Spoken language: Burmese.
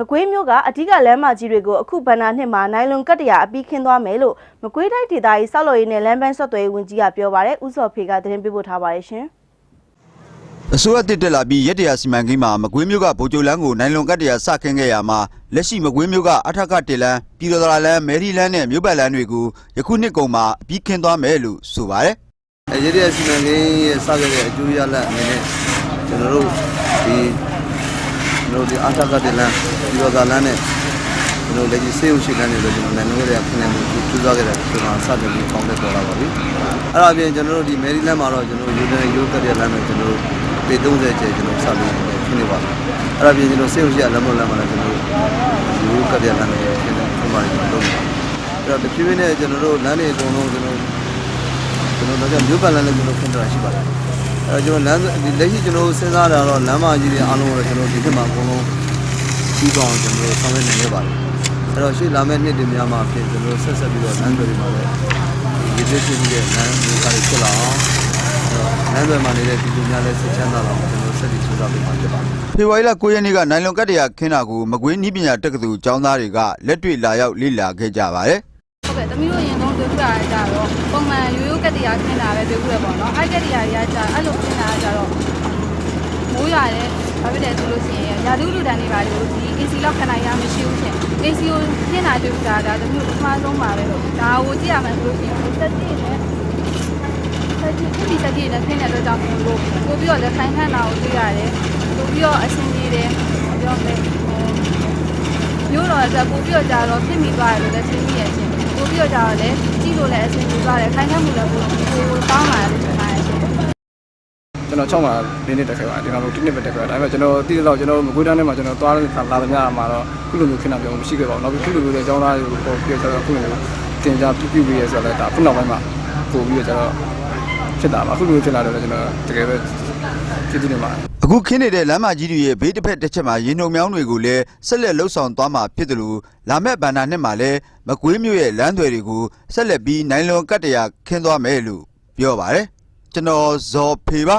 မကွေးမျိုးကအဓိကလမ်းမကြီးတွေကိုအခုဘန်နာနှစ်မှာနိုင်လွန်ကတ်တရာအပြီးခင်းသွားမယ်လို့မကွေးတိုင်းဒေသကြီးစောက်လို့ရေးနဲ့လမ်းပန်းဆက်သွယ်ရေးဝန်ကြီးကပြောပါတယ်။ဥစော်ဖေကသတင်းပေးပို့ထားပါတယ်ရှင်။အစိုးရတစ်တက်လာပြီးရက်တရာစီမံကိန်းမှာမကွေးမျိုးကဗိုလ်ချုပ်လန်းကိုနိုင်လွန်ကတ်တရာစခင်းခဲ့ရမှာလက်ရှိမကွေးမျိုးကအထက်ကတက်လန်းပြည်တော်သာလန်းမယ်ရီလန်းနဲ့မြို့ပတ်လန်းတွေကိုယခုနှစ်ကုန်မှာအပြီးခင်းသွားမယ်လို့ဆိုပါတယ်အဲရတဲ့စီမံကိန်းရဲ့စခဲ့တဲ့အကျိုးရလဒ်အနေနဲ့ကျွန်တော်တို့ဒီကျွန် တော်တို့ဒီအာထကတလန်ဒီရောသာလန်နဲ့ကျွန်တော်လက်ရှိစေုပ်ရှိလန်းနေလို့ကျွန်တော်နိုင်ငံရေးရခင်းနေမှုကျူးစားခဲ့တဲ့ကျွန်တော်စတင်ပြီးကောင်းတဲ့ပေါ်လာပါပြီအဲ့ဒါအပြင်ကျွန်တော်တို့ဒီမယ်ရီလန်းမှာတော့ကျွန်တော်ယူတဲ့ယူကတဲ့လမ်းနဲ့ကျွန်တော်တို့ပေ30ကျကျွန်တော်စပြီးခင်းနေပါပြီအဲ့ဒါအပြင်ကျွန်တော်စေုပ်ရှိရလမ်းမလမ်းမှာလည်းကျွန်တော်ယူကတဲ့လမ်းနဲ့ခင်းနေခင်းပါတယ်ကျွန်တော်တို့အဲ့တော့တဖြည်းဖြည်းနဲ့ကျွန်တော်တို့လမ်းတွေအကုန်လုံးကျွန်တော်ကျွန်တော်တို့ကမြို့ပတ်လမ်းလည်းကျွန်တော်ခင်းထားတာရှိပါတယ် အဲကျွန်တော်လမ်းဒီလက်ရှိကျွန်တော်စဉ်းစားတာတော့လမ်းမကြီးတွေအားလုံးကိုကျွန်တော်ဒီနှစ်မှာအကုန်လုံးပြီးပေါအောင်ကျွန်တော်ဆောင်ရွက်နိုင်ရပါတယ်အဲတော့ရှေ့လာမယ့်နှစ်တွေများမှာဖြစ်ကျွန်တော်ဆက်ဆက်ပြီးတော့လမ်းတွေမှာလည်းဒီရည်ရည်ရှိတဲ့လမ်းမျိုးတွေဖြစ်လာအောင်လမ်းတွေမှာနေတဲ့ပြည်သူများလည်းစိတ်ချမ်းသာလာအောင်ကျွန်တော်ဆက်ပြီးစူးစမ်းပေးမှာဖြစ်ပါတယ်ဖေဖော်ဝါရီလ9ရက်နေ့ကနိုင်လွန်ကတ်တရာခင်းတာကိုမကွေးနီးပညာတက္ကသိုလ်ကျောင်းသားတွေကလက်တွေ့လာရောက်လေ့လာခဲ့ကြပါတယ်ဟုတ်ကဲ့သမီးတို့ရင်ဆုံးတွေ့ကြရကြတော့ပုံမှန်ရိုးရိုး ကတ္တရာခင်းတာပဲတွေ့ခုရပေါ့နော်အဲ့ကတ္တရာတွေကကြာအဲ့လိုခင်းတာကကြတော့မိုးရတယ်ဘာဖြစ်လဲဆိုလို့ရှိရင်ရာသီဥတုတန်တွေပါလို့ဒီ AC လောက်ခဏရမရှိဘူးရှင် AC ကိုခင်းတာတွေ့ကြတာသမီးတို့ပထမဆုံးပါပဲလို့ဒါကိုကြည့်ရမယ်ဆိုလို့ရှိရင်စက်တိနဲ့စက်တိဒီစက်တိနဲ့ခင်းတဲ့အတွက်ကြောင့်မို့လို့ပို့ပြီးတော့လက်ခိုင်းခန့်တာကိုတွေ့ရတယ်ပို့ပြီးတော့အဆင်ပြေတယ်ပြောမယ်မျိုးတော့จะပို့ပြီးတော့ကြာတော့ဖြစ်မိသွားတယ်လို့လည်းသိမိရဲ့ရှင် ပို့ပြီးတော့ကြာတော့လည်းကြည့်လို့လည်းအဆင်ပြေသွားတယ်ခိုင်းခန့်မှုလည်းပို့ပိုကောင်းလာတယ်လို့ထင်ပါတယ်ရှင်ကျွန်တော်6မှာဒီနေ့တက်ခဲ့ပါတယ်ဒီမှာလို့ဒီနေ့ပဲတက်ခဲ့ပါတယ်ဒါပေမဲ့ကျွန်တော်တည်တယ်လို့ကျွန်တော်မကွေးတန်းထဲမှာကျွန်တော်သွားလာလာသမျှမှာတော့ခုလိုမျိုးခင်းတာပြောမရှိခဲ့ပါဘူးနောက်ပြီးခုလိုမျိုးလည်းကျောင်းသားတွေကိုပေါ်ပြဆိုတော့ခုလိုမျိုးတင်ကြပြုပြုပြီးရဆိုတော့ဒါခုနောက်ပိုင်းမှာပို့ပြီးတော့ကျွန်တော် ဖြစ်တာပါအခုလိုမျိုးဖြစ်လာတော့ကျွန်တော်တကယ်ပဲကျေးဇူးတင်ပါတယ်အခုခင်းနေတဲ့လမ်းမကြီးတွေရဲ့ဘေးတစ်ဖက်တစ်ချက်မှာရင်ုံမြောင်းတွေကိုလည်းဆက်လက်လှုပ်ဆောင်သွားမှာဖြစ်တယ်လို့လာမဲ့ဘန္နာနှစ်မှာလည်းမကွေးမျိုးရဲ့လမ်းတွေတွေကိုဆက်လက်ပြီးနိုင်လွန်ကတ်တရာခင်းသွားမယ်လို့ပြောပါတယ်ကျွန်တော်ဇော်ဖေပါ